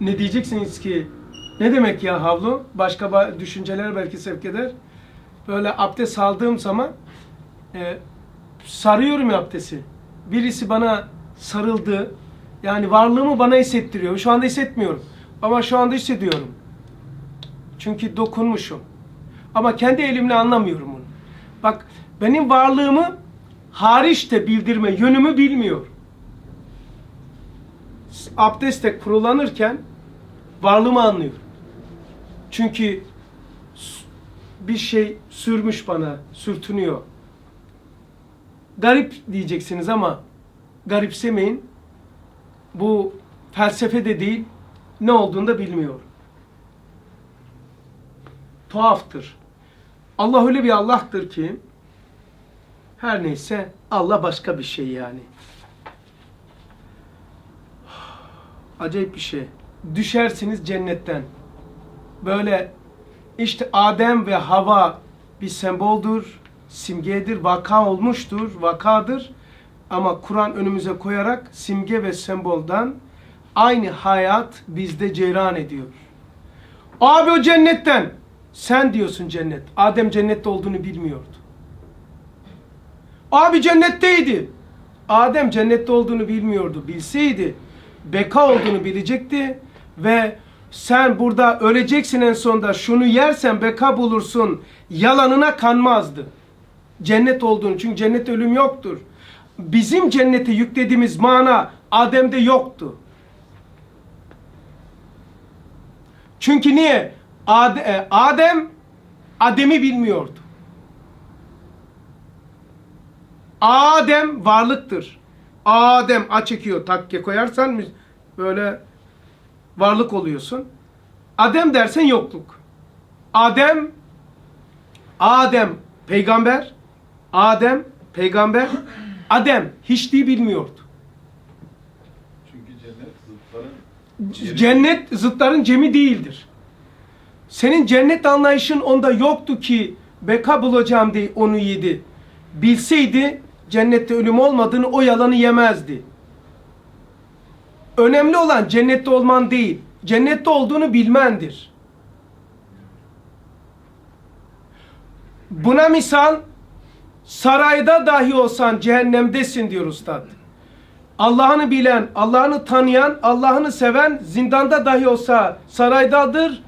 ne diyeceksiniz ki ne demek ya havlu? Başka ba- düşünceler belki sevk eder. Böyle abdest aldığım zaman e, sarıyorum ya abdesti. Birisi bana sarıldı. Yani varlığımı bana hissettiriyor. Şu anda hissetmiyorum. Ama şu anda hissediyorum. Çünkü dokunmuşum. Ama kendi elimle anlamıyorum bunu. Bak benim varlığımı hariç de bildirme yönümü bilmiyor. Abdestte kurulanırken varlığımı anlıyor. Çünkü bir şey sürmüş bana, sürtünüyor. Garip diyeceksiniz ama garipsemeyin. Bu felsefe de değil, ne olduğunu da bilmiyor. Tuhaftır. Allah öyle bir Allah'tır ki her neyse Allah başka bir şey yani. Acayip bir şey. Düşersiniz cennetten. Böyle işte Adem ve Hava bir semboldür, simgedir, vaka olmuştur, vakadır. Ama Kur'an önümüze koyarak simge ve semboldan aynı hayat bizde cereyan ediyor. Abi o cennetten. Sen diyorsun cennet. Adem cennette olduğunu bilmiyordu. Abi cennetteydi. Adem cennette olduğunu bilmiyordu. Bilseydi beka olduğunu bilecekti ve sen burada öleceksin en sonunda şunu yersen beka bulursun yalanına kanmazdı. Cennet olduğunu çünkü cennette ölüm yoktur. Bizim cennete yüklediğimiz mana Adem'de yoktu. Çünkü niye? Ad- e, Adem Adem'i bilmiyordu. Adem varlıktır. Adem a çekiyor takke koyarsan böyle varlık oluyorsun. Adem dersen yokluk. Adem Adem peygamber Adem peygamber Adem hiçliği bilmiyordu. Çünkü cennet zıtların Cennet zıtların cemi değildir. Senin cennet anlayışın onda yoktu ki beka bulacağım diye onu yedi. Bilseydi cennette ölüm olmadığını o yalanı yemezdi. Önemli olan cennette olman değil, cennette olduğunu bilmendir. Buna misal sarayda dahi olsan cehennemdesin diyor ustad. Allah'ını bilen, Allah'ını tanıyan, Allah'ını seven zindanda dahi olsa saraydadır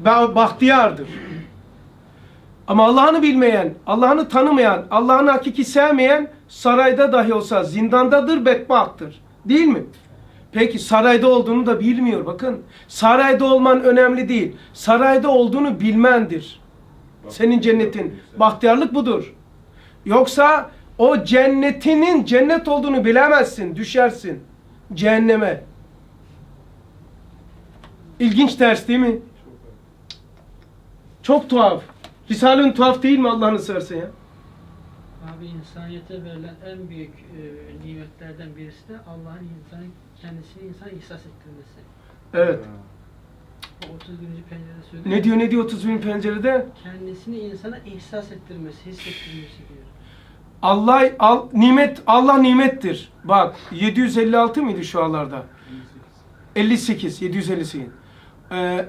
ve bahtiyardır. Ama Allah'ını bilmeyen, Allah'ını tanımayan, Allah'ını hakiki sevmeyen sarayda dahi olsa zindandadır, bedbahttır. Değil mi? Peki sarayda olduğunu da bilmiyor bakın. Sarayda olman önemli değil. Sarayda olduğunu bilmendir. Senin cennetin. Bahtiyarlık budur. Yoksa o cennetinin cennet olduğunu bilemezsin. Düşersin. Cehenneme. İlginç ders değil mi? Çok tuhaf. Risale'nin tuhaf değil mi Allah'ını seversen ya? Abi insaniyete verilen en büyük e, nimetlerden birisi de Allah'ın insanın kendisini insan ihsas ettirmesi. Evet. O 31. pencerede söylüyor. Ne diyor ne diyor 30 bin pencerede? Kendisini insana ihsas ettirmesi, hissettirmesi diyor. Allah al, nimet Allah nimettir. Bak 756 mıydı şu anlarda? 58 758. Ee,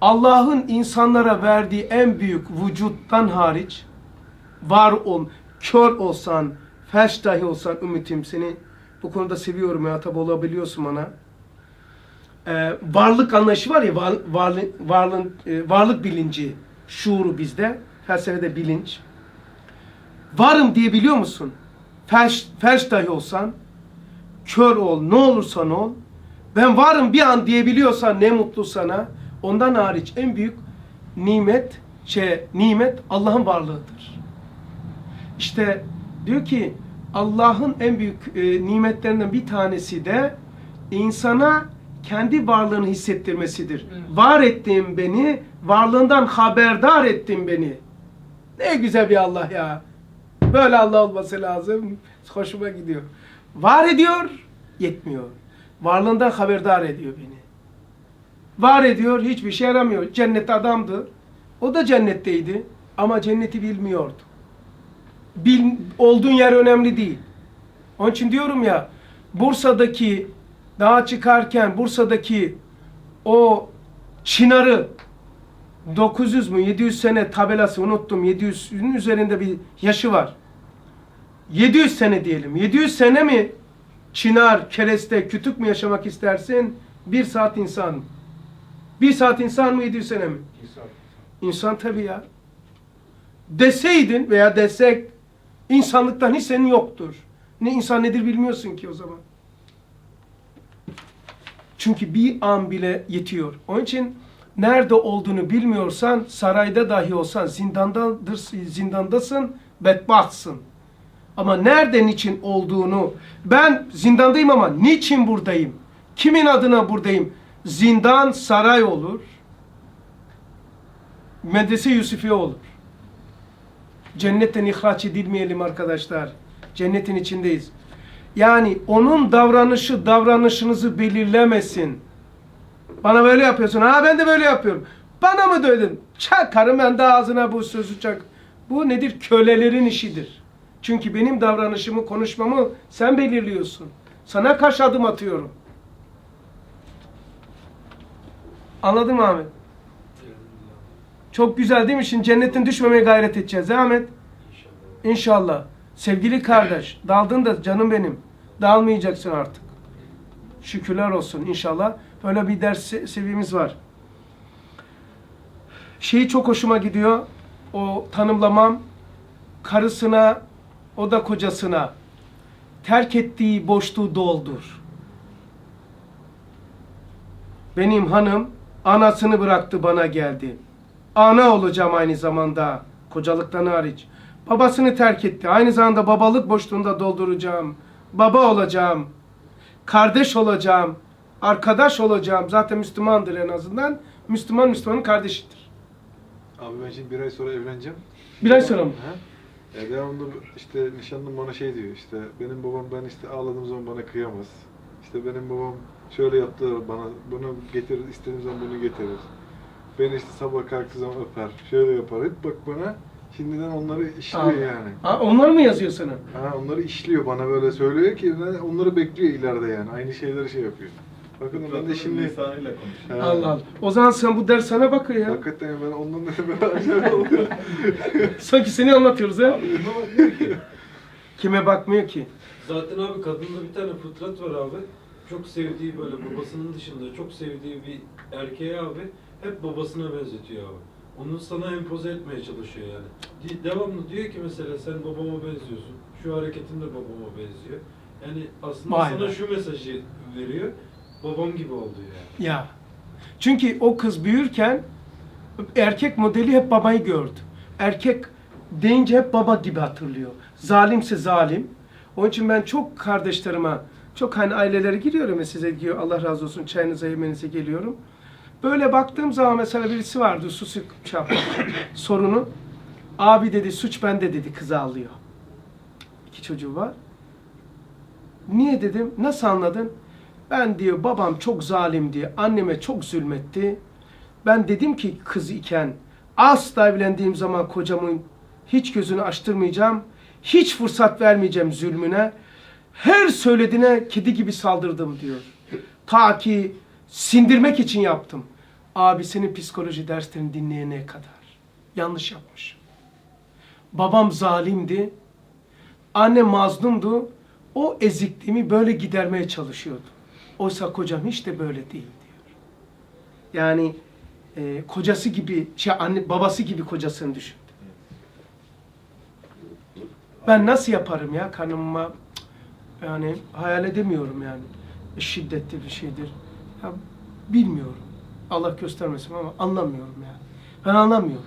Allah'ın insanlara verdiği en büyük vücuttan hariç var ol, kör olsan, felç dahi olsan ümitim seni bu konuda seviyorum ya tabi olabiliyorsun bana. Ee, varlık anlayışı var ya var, varlık, varlığın, e, varlık bilinci, şuuru bizde, felsefede bilinç. Varım diye biliyor musun? Felç, felç dahi olsan, kör ol, ne olursan ol. Ben varım bir an diyebiliyorsan ne mutlu sana. Ondan hariç en büyük nimet, şey, nimet Allah'ın varlığıdır. İşte diyor ki Allah'ın en büyük e, nimetlerinden bir tanesi de insana kendi varlığını hissettirmesidir. Evet. Var ettin beni, varlığından haberdar ettin beni. Ne güzel bir Allah ya. Böyle Allah olması lazım. Hoşuma gidiyor. Var ediyor, yetmiyor. Varlığından haberdar ediyor beni. Var ediyor, hiçbir şey yaramıyor. Cennet adamdı. O da cennetteydi ama cenneti bilmiyordu. Bil, olduğun yer önemli değil. Onun için diyorum ya, Bursa'daki dağa çıkarken Bursa'daki o çınarı 900 mü 700 sene tabelası unuttum 700'ün üzerinde bir yaşı var. 700 sene diyelim. 700 sene mi çınar, kereste, kütük mü yaşamak istersin? Bir saat insan? Bir saat insan mı 700 sene mi? İnsan tabii ya. Deseydin veya desek insanlıktan hiç senin yoktur. Ne insan nedir bilmiyorsun ki o zaman. Çünkü bir an bile yetiyor. Onun için nerede olduğunu bilmiyorsan sarayda dahi olsan zindandadır, zindandasın, bedbahtsın. Ama nereden için olduğunu ben zindandayım ama niçin buradayım? Kimin adına buradayım? Zindan saray olur. Medrese Yusufiye olur. Cennetten ihraç edilmeyelim arkadaşlar. Cennetin içindeyiz. Yani onun davranışı davranışınızı belirlemesin. Bana böyle yapıyorsun. Ha ben de böyle yapıyorum. Bana mı dövdün? Çakarım ben de ağzına bu sözü çak. Bu nedir? Kölelerin işidir. Çünkü benim davranışımı, konuşmamı sen belirliyorsun. Sana kaç adım atıyorum. Anladın mı Ahmet? Çok güzel değil mi? Şimdi cennetin düşmemeye gayret edeceğiz. Ahmet? İnşallah. Sevgili kardeş, daldın da canım benim. Dağılmayacaksın artık. Şükürler olsun inşallah. Böyle bir ders se- seviyemiz var. Şeyi çok hoşuma gidiyor. O tanımlamam karısına, o da kocasına terk ettiği boşluğu doldur. Benim hanım anasını bıraktı bana geldi. Ana olacağım aynı zamanda kocalıktan hariç. Babasını terk etti. Aynı zamanda babalık boşluğunda dolduracağım. Baba olacağım. Kardeş olacağım. Arkadaş olacağım. Zaten Müslümandır en azından. Müslüman Müslümanın kardeşidir. Abi ben şimdi bir ay sonra evleneceğim. Bir ay sonra mı? Ha? E devamlı işte nişanlım bana şey diyor işte benim babam ben işte ağladığım zaman bana kıyamaz. İşte benim babam şöyle yaptı bana bunu getirir istediğim zaman bunu getirir. Beni işte sabah kalktığı zaman öper. Şöyle yapar. Hep bak bana şimdiden onları işliyor Aa. yani. Ha, onlar mı yazıyor sana? Ha, onları işliyor bana böyle söylüyor ki ben onları bekliyor ileride yani. Aynı şeyleri şey yapıyor. Bakın ben de şimdi lisanıyla konuşuyor. Ha. Allah Allah. O zaman sen bu ders sana bakıyor ya. Hakikaten ben ondan ben oluyor. Sanki seni anlatıyoruz ha. Abi buna bakmıyor ki. Kime bakmıyor ki? Zaten abi kadında bir tane fıtrat var abi. Çok sevdiği böyle babasının dışında çok sevdiği bir erkeğe abi hep babasına benzetiyor abi. Onu sana empoze etmeye çalışıyor yani. Devamlı diyor ki mesela sen babama benziyorsun. Şu hareketin de babama benziyor. Yani aslında Vay sana be. şu mesajı veriyor. Babam gibi oldu yani. Ya. Çünkü o kız büyürken erkek modeli hep babayı gördü. Erkek deyince hep baba gibi hatırlıyor. Zalimse zalim. Onun için ben çok kardeşlerime, çok hani ailelere giriyorum ya size diyor Allah razı olsun çayınıza yemenize geliyorum. Böyle baktığım zaman mesela birisi vardı su sık şey sorunu. Abi dedi suç bende dedi kızı ağlıyor. İki çocuğu var. Niye dedim? Nasıl anladın? Ben diyor babam çok zalim diye anneme çok zulmetti. Ben dedim ki kız iken asla evlendiğim zaman kocamın hiç gözünü açtırmayacağım. Hiç fırsat vermeyeceğim zulmüne. Her söylediğine kedi gibi saldırdım diyor. Ta ki sindirmek için yaptım. Abi senin psikoloji derslerini dinleyene kadar. Yanlış yapmış. Babam zalimdi. Anne mazlumdu. O ezikliğimi böyle gidermeye çalışıyordu. Oysa kocam hiç de böyle değil diyor. Yani e, kocası gibi, şey anne babası gibi kocasını düşündü. Ben nasıl yaparım ya cık, yani hayal edemiyorum yani. Şiddetli bir şeydir. Ya, bilmiyorum. Allah göstermesin ama anlamıyorum yani. Ben anlamıyorum.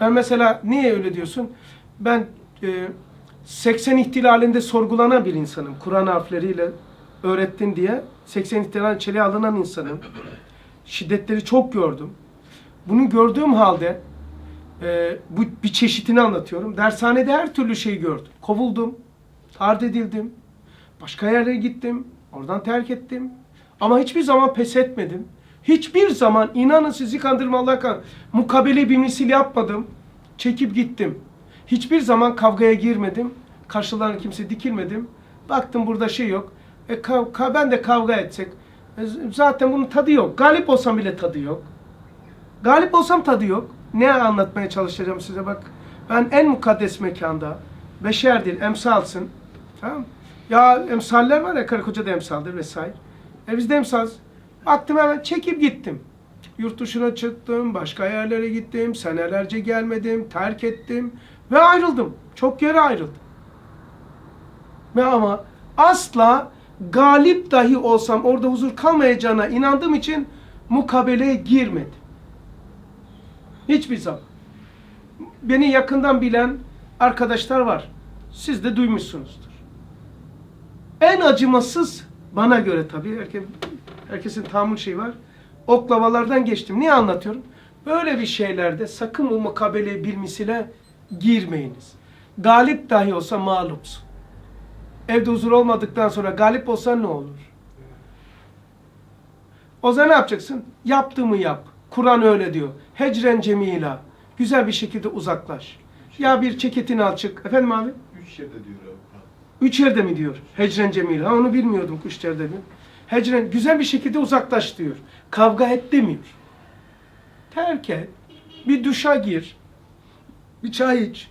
Ben mesela niye öyle diyorsun? Ben e, 80 ihtilalinde sorgulanan bir insanım. Kur'an harfleriyle öğrettin diye 80 ihtilal içeriye alınan insanım. Şiddetleri çok gördüm. Bunu gördüğüm halde e, bu bir çeşitini anlatıyorum. Dershanede her türlü şeyi gördüm. Kovuldum, tard edildim, başka yerlere gittim, oradan terk ettim. Ama hiçbir zaman pes etmedim. Hiçbir zaman inanın sizi kandırma Allah kan mukabele bir misil yapmadım. Çekip gittim. Hiçbir zaman kavgaya girmedim. Karşılarına kimse dikilmedim. Baktım burada şey yok. E, kav- ka- ben de kavga etsek E, Zaten bunun tadı yok. Galip olsam bile tadı yok. Galip olsam tadı yok. Ne anlatmaya çalışacağım size bak. Ben en mukaddes mekanda beşerdir, emsalsın. Tamam mı? Ya emsaller var ya karı koca da emsaldır vesaire. E biz de emsalız. Baktım hemen çekip gittim. Yurt dışına çıktım, başka yerlere gittim, senelerce gelmedim, terk ettim ve ayrıldım. Çok yere ayrıldım. Ve ama asla galip dahi olsam orada huzur kalmayacağına inandığım için mukabeleye girmedim. Hiçbir zaman. Beni yakından bilen arkadaşlar var. Siz de duymuşsunuzdur. En acımasız bana göre tabii. Herkes, herkesin tahammül şeyi var. Oklavalardan geçtim. Niye anlatıyorum? Böyle bir şeylerde sakın o mukabele bilmesiyle girmeyiniz. Galip dahi olsa mağlupsun. Evde huzur olmadıktan sonra galip olsan ne olur? O zaman ne yapacaksın? Yaptığımı yap. Kur'an öyle diyor. Hecren cemila. Güzel bir şekilde uzaklaş. Ya bir ceketini al çık. Efendim abi? Üç yerde diyor abi. Üç yerde mi diyor? Hecren cemila. Ha, onu bilmiyordum üç yerde mi? Hecren güzel bir şekilde uzaklaş diyor. Kavga et demiyor. Terk et. Bir duşa gir. Bir çay iç.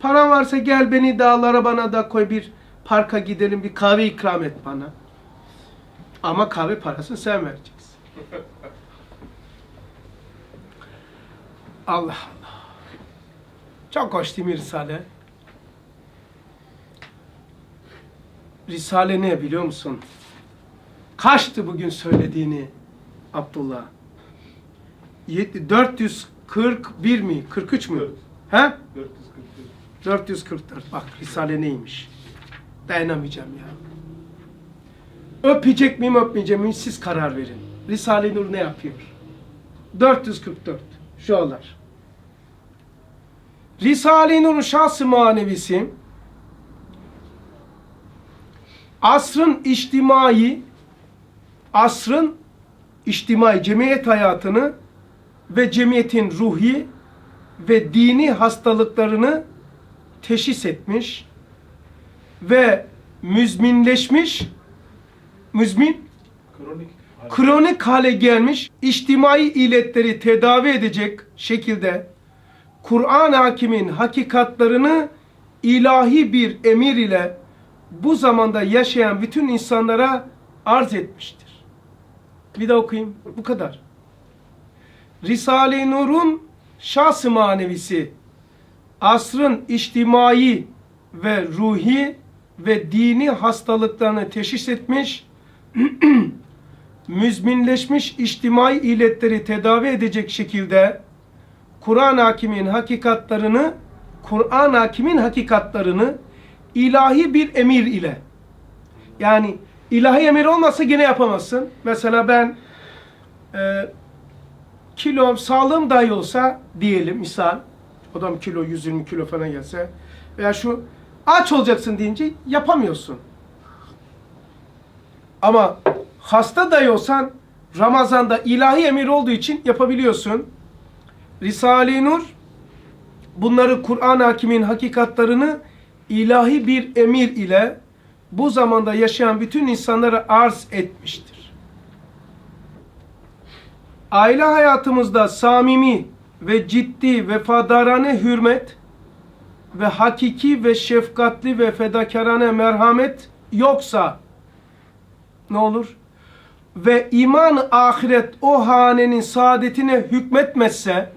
Paran varsa gel beni dağlara bana da koy bir parka gidelim bir kahve ikram et bana. Ama kahve parasını sen vereceksin. Allah Allah. Çok hoş değil mi Risale? Risale ne biliyor musun? Kaçtı bugün söylediğini Abdullah? Yet- 441 mi? 43 mü? He? 444. 444. Bak Risale neymiş? Dayanamayacağım ya. Öpecek miyim öpmeyecek miyim siz karar verin. Risale-i Nur ne yapıyor? 444. Şuralar. Risale-i Nur'un şahsı manevisi asrın içtimai asrın içtimai cemiyet hayatını ve cemiyetin ruhi ve dini hastalıklarını teşhis etmiş ve müzminleşmiş müzmin Kronik. kronik hale gelmiş içtimai illetleri tedavi edecek şekilde Kur'an hakimin hakikatlarını ilahi bir emir ile bu zamanda yaşayan bütün insanlara arz etmiştir. Bir de okuyayım. Bu kadar. Risale-i Nur'un şahs-ı manevisi asrın içtimai ve ruhi ve dini hastalıklarını teşhis etmiş müzminleşmiş içtimai illetleri tedavi edecek şekilde Kur'an hakimin hakikatlarını Kur'an hakimin hakikatlarını ilahi bir emir ile yani ilahi emir olmasa gene yapamazsın. Mesela ben e, kilom sağlığım dahi olsa diyelim misal adam kilo 120 kilo falan gelse veya şu aç olacaksın deyince yapamıyorsun. Ama hasta dahi olsan Ramazan'da ilahi emir olduğu için yapabiliyorsun. Risale-i Nur bunları Kur'an hakimin hakikatlarını ilahi bir emir ile bu zamanda yaşayan bütün insanlara arz etmiştir. Aile hayatımızda samimi ve ciddi vefadarane hürmet ve hakiki ve şefkatli ve fedakarane merhamet yoksa ne olur? Ve iman ahiret o hanenin saadetine hükmetmezse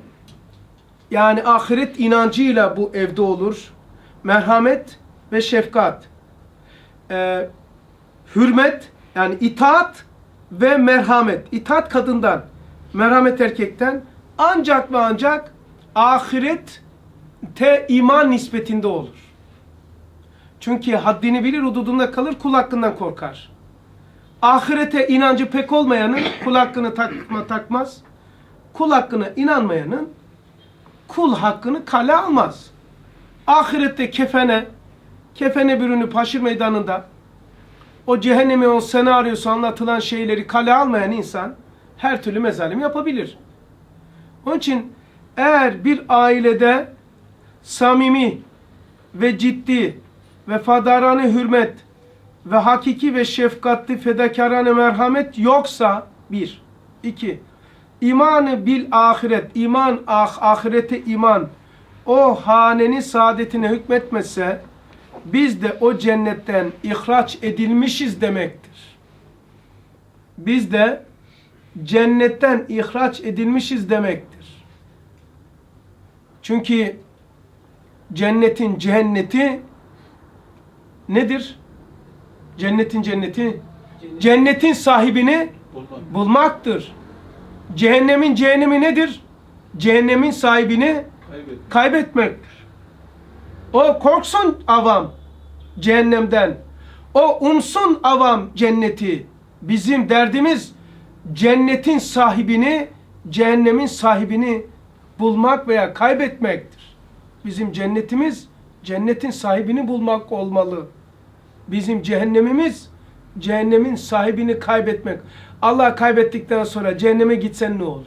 yani ahiret inancıyla bu evde olur. Merhamet ve şefkat. Ee, hürmet yani itaat ve merhamet. İtaat kadından, merhamet erkekten ancak ve ancak ahirette iman nispetinde olur. Çünkü haddini bilir, hududunda kalır, kul hakkından korkar. Ahirete inancı pek olmayanın kul hakkını takma, takmaz. Kul hakkına inanmayanın kul hakkını kale almaz. Ahirette kefene, kefene bürünü paşir meydanında o cehennemi o senaryosu anlatılan şeyleri kale almayan insan her türlü mezalim yapabilir. Onun için eğer bir ailede samimi ve ciddi ve fadarane hürmet ve hakiki ve şefkatli fedakarane merhamet yoksa bir, iki, imanı bil ahiret, iman ah, ahirete iman o hanenin saadetine hükmetmezse biz de o cennetten ihraç edilmişiz demektir. Biz de cennetten ihraç edilmişiz demektir. Çünkü cennetin cenneti nedir? Cennetin cenneti cennetin sahibini bulmaktır. Cehennemin cehennemi nedir? Cehennemin sahibini Kaybettim. kaybetmektir. O korksun avam cehennemden. O umsun avam cenneti. Bizim derdimiz cennetin sahibini, cehennemin sahibini bulmak veya kaybetmektir. Bizim cennetimiz cennetin sahibini bulmak olmalı. Bizim cehennemimiz cehennemin sahibini kaybetmek. Allah kaybettikten sonra cehenneme gitsen ne olur?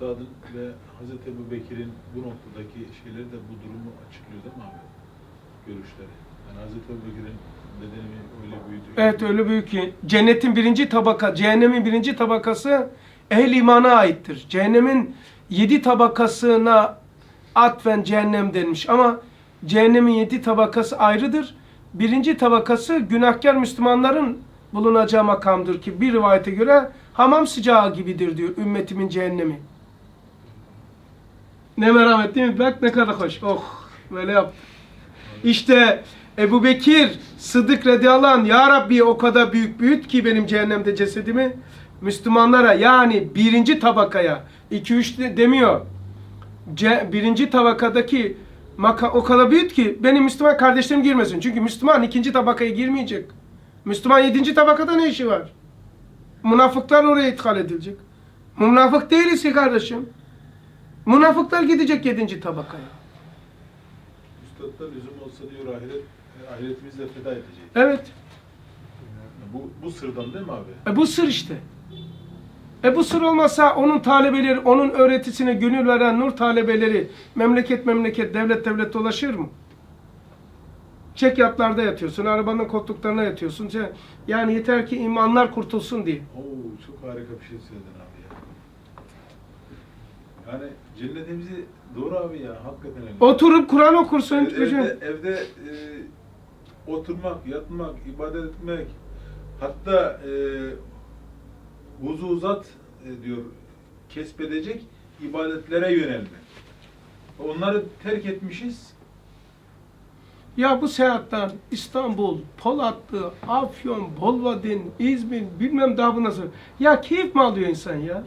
Üstadın ve Hazreti Ebu Bekir'in bu noktadaki şeyleri de bu durumu açıklıyor değil mi abi? Görüşleri. Yani Hazreti Ebu Bekir'in bedeni öyle büyüdü. Evet öyle büyük ki cennetin birinci tabaka, cehennemin birinci tabakası ehl imana aittir. Cehennemin yedi tabakasına atfen cehennem denmiş ama cehennemin yedi tabakası ayrıdır. Birinci tabakası günahkar Müslümanların bulunacağı makamdır ki bir rivayete göre hamam sıcağı gibidir diyor ümmetimin cehennemi. Ne merhamet değil mi? Bak ne kadar hoş. Oh böyle yap. İşte Ebu Bekir Sıddık radıyallahu anh Ya Rabbi o kadar büyük büyüt ki benim cehennemde cesedimi Müslümanlara yani birinci tabakaya iki üç de- demiyor. Ce, birinci tabakadaki maka, o kadar büyüt ki benim Müslüman kardeşlerim girmesin. Çünkü Müslüman ikinci tabakaya girmeyecek. Müslüman yedinci tabakada ne işi var? Münafıklar oraya ithal edilecek. Münafık değiliz ki kardeşim. Münafıklar gidecek yedinci tabakaya. Üstad'da lüzum olsa diyor ahiret, ahiretimizi de feda edecek. Evet. Bu, bu sırdan değil mi abi? E bu sır işte. E bu sır olmasa onun talebeleri, onun öğretisine gönül veren nur talebeleri memleket memleket, devlet devlet dolaşır mı? Çek yatlarda yatıyorsun, arabanın koltuklarına yatıyorsun. Yani yeter ki imanlar kurtulsun diye. Oo çok harika bir şey söyledin abi. Yani cennetimizi doğru abi ya hakikaten öyle. Oturup Kur'an okursun. Ev- hocam. Evde, evde e, oturmak, yatmak, ibadet etmek, hatta e, vuzu uzat e, diyor, kesbedecek ibadetlere yönelmek. Onları terk etmişiz. Ya bu seyahatler İstanbul, Polatlı, Afyon, Bolvadin, İzmir bilmem daha bu nasıl. Ya keyif mi alıyor insan ya?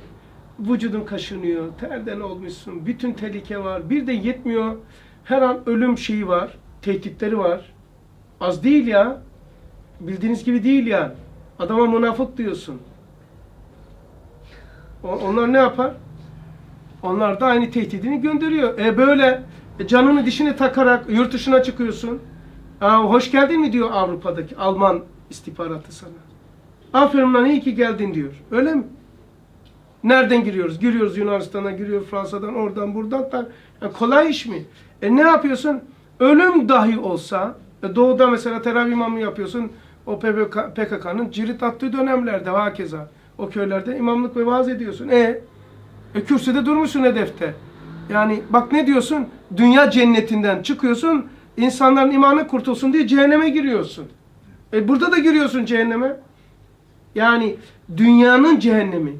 Vücudun kaşınıyor, terden olmuşsun, bütün tehlike var. Bir de yetmiyor. Her an ölüm şeyi var, tehditleri var. Az değil ya. Bildiğiniz gibi değil yani. Adama münafık diyorsun. Onlar ne yapar? Onlar da aynı tehdidini gönderiyor. E böyle e, canını dişini takarak yurt dışına çıkıyorsun. Aa, hoş geldin mi diyor Avrupa'daki Alman istihbaratı sana. Aferin lan iyi ki geldin diyor. Öyle mi? Nereden giriyoruz? Giriyoruz Yunanistan'a, giriyor Fransa'dan, oradan, buradan. Da, Ya kolay iş mi? E ne yapıyorsun? Ölüm dahi olsa, e doğuda mesela teravih imamı yapıyorsun, o PKK PKK'nın cirit attığı dönemlerde hakeza. O köylerde imamlık ve vaaz ediyorsun. E, e kürsüde durmuşsun hedefte. Yani bak ne diyorsun? Dünya cennetinden çıkıyorsun, insanların imanı kurtulsun diye cehenneme giriyorsun. E burada da giriyorsun cehenneme. Yani dünyanın cehennemi.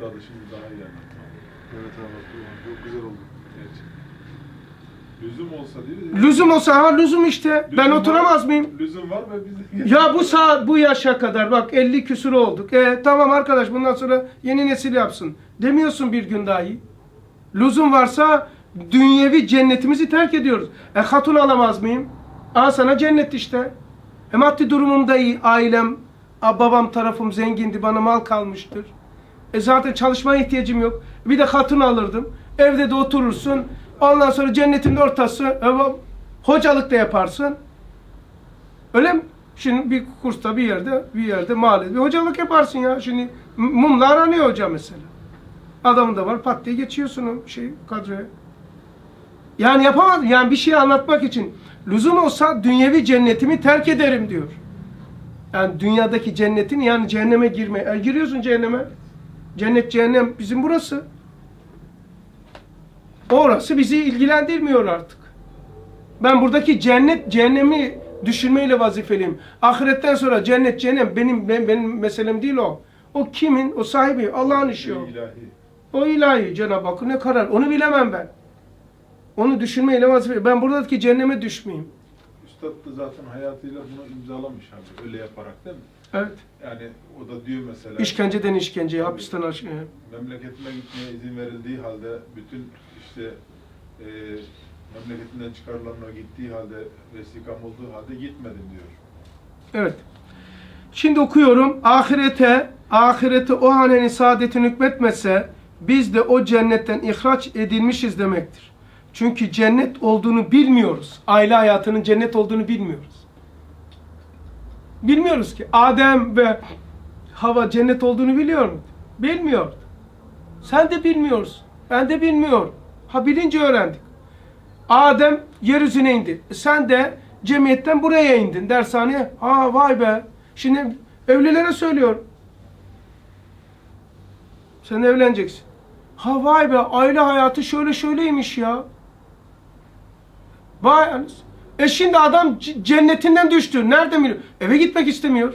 Üstadı şimdi daha iyi anlattı. Evet abi çok güzel oldu. Gerçekten. Lüzum olsa diyor. Lüzum olsa ha lüzum işte. Ben Lüzum oturamaz var- mıyım? Lüzum var ve biz. Ya bu saat bu yaşa kadar bak 50 küsur olduk. E tamam arkadaş bundan sonra yeni nesil yapsın. Demiyorsun bir gün dahi. Lüzum varsa dünyevi cennetimizi terk ediyoruz. E hatun alamaz mıyım? Aa sana cennet işte. E maddi durumum da iyi. Ailem, babam tarafım zengindi. Bana mal kalmıştır. E zaten çalışmaya ihtiyacım yok. Bir de hatun alırdım. Evde de oturursun. Ondan sonra cennetin ortası. E, hocalık da yaparsın. Öyle mi? Şimdi bir kursta bir yerde bir yerde mahallede bir hocalık yaparsın ya. Şimdi mumla aranıyor hoca mesela. Adamın da var pat diye geçiyorsun o şey kadroya. Yani yapamaz. Yani bir şey anlatmak için lüzum olsa dünyevi cennetimi terk ederim diyor. Yani dünyadaki cennetin yani cehenneme girme. E, giriyorsun cehenneme. Cennet cehennem bizim burası. Orası bizi ilgilendirmiyor artık. Ben buradaki cennet cehennemi düşünmeyle vazifeliyim. Ahiretten sonra cennet cehennem benim benim, benim meselem değil o. O kimin? O sahibi. Allah'ın işi o. ilahi. O ilahi Cenab-ı Hakk'ın ne karar? Onu bilemem ben. Onu düşünmeyle vazife. Ben buradaki cehenneme düşmeyeyim. Üstad da zaten hayatıyla bunu imzalamış abi öyle yaparak değil mi? Evet. Yani o da diyor mesela İşkenceden işkenceye, hapisten aş- e, memleketime gitmeye izin verildiği halde bütün işte e, memleketinden çıkarılanlar gittiği halde vesikam olduğu halde gitmedim diyor. Evet. Şimdi okuyorum. Ahirete, ahirete o hanenin saadetini hükmetmese biz de o cennetten ihraç edilmişiz demektir. Çünkü cennet olduğunu bilmiyoruz. Aile hayatının cennet olduğunu bilmiyoruz. Bilmiyoruz ki. Adem ve Hava cennet olduğunu biliyor mu? Bilmiyordu. Sen de bilmiyorsun. Ben de bilmiyorum. Ha bilince öğrendik. Adem yeryüzüne indi. E Sen de cemiyetten buraya indin dershaneye. Ha vay be. Şimdi evlilere söylüyorum. Sen evleneceksin. Ha vay be aile hayatı şöyle şöyleymiş ya. Vay anasını. E şimdi adam cennetinden düştü. Nerede biliyor? Eve gitmek istemiyor.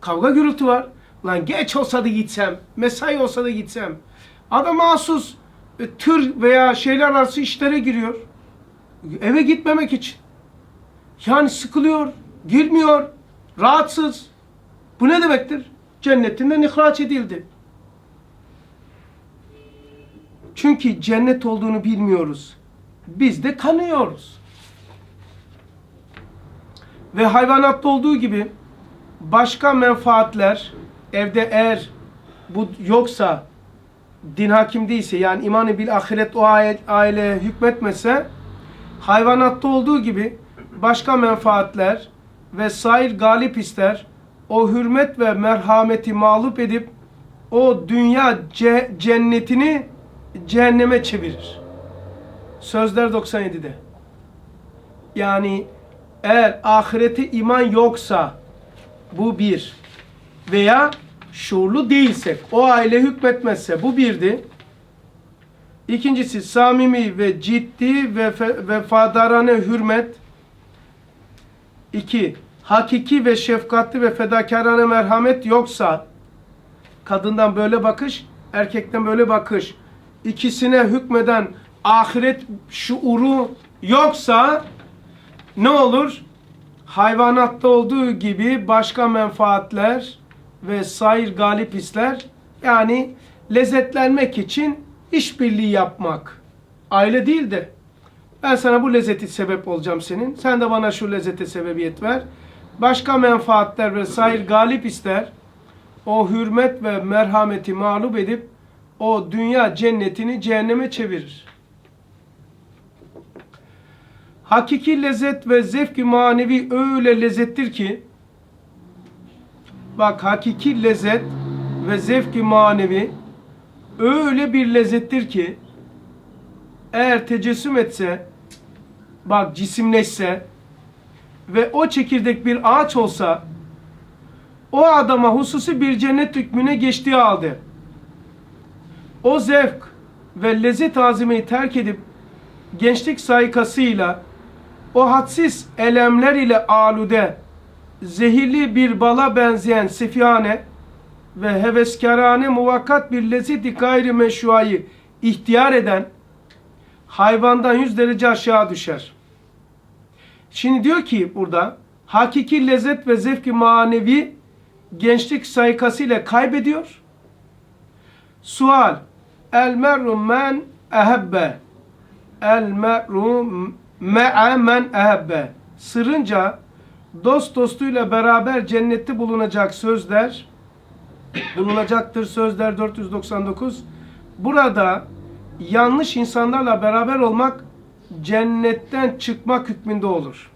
Kavga gürültü var. Lan geç olsa da gitsem. Mesai olsa da gitsem. Adam mahsus e, tır veya şeyler arası işlere giriyor. Eve gitmemek için. Yani sıkılıyor, girmiyor, rahatsız. Bu ne demektir? Cennetinden ihraç edildi. Çünkü cennet olduğunu bilmiyoruz. Biz de kanıyoruz. Ve hayvanatta olduğu gibi başka menfaatler evde eğer bu yoksa din hakim değilse yani imanı bil ahiret o aileye hükmetmese hayvanatta olduğu gibi başka menfaatler ve sair galip ister o hürmet ve merhameti mağlup edip o dünya ce- cennetini cehenneme çevirir. Sözler 97'de. Yani eğer ahirete iman yoksa bu bir veya şuurlu değilsek o aile hükmetmezse bu birdi. İkincisi samimi ve ciddi ve vefadarane hürmet. İki, hakiki ve şefkatli ve fedakarane merhamet yoksa kadından böyle bakış, erkekten böyle bakış. İkisine hükmeden ahiret şuuru yoksa ne olur? Hayvanatta olduğu gibi başka menfaatler ve sair galip hisler yani lezzetlenmek için işbirliği yapmak. Aile değil de ben sana bu lezzeti sebep olacağım senin. Sen de bana şu lezzete sebebiyet ver. Başka menfaatler ve sair galip ister. O hürmet ve merhameti mağlup edip o dünya cennetini cehenneme çevirir. Hakiki lezzet ve zevk-i manevi öyle lezzettir ki bak hakiki lezzet ve zevk-i manevi öyle bir lezzettir ki eğer tecessüm etse bak cisimleşse ve o çekirdek bir ağaç olsa o adama hususi bir cennet hükmüne geçtiği halde o zevk ve lezzet azimeyi terk edip gençlik saykasıyla o hadsiz elemler ile alude zehirli bir bala benzeyen sefihane ve heveskarane muvakkat bir lezzeti gayri meşruayı ihtiyar eden hayvandan yüz derece aşağı düşer. Şimdi diyor ki burada hakiki lezzet ve zevki manevi gençlik saykasıyla kaybediyor. Sual El mer'u men ehebbe El mer'u me'a men ehebbe Sırınca dost dostuyla beraber cennette bulunacak sözler bulunacaktır sözler 499 burada yanlış insanlarla beraber olmak cennetten çıkmak hükmünde olur.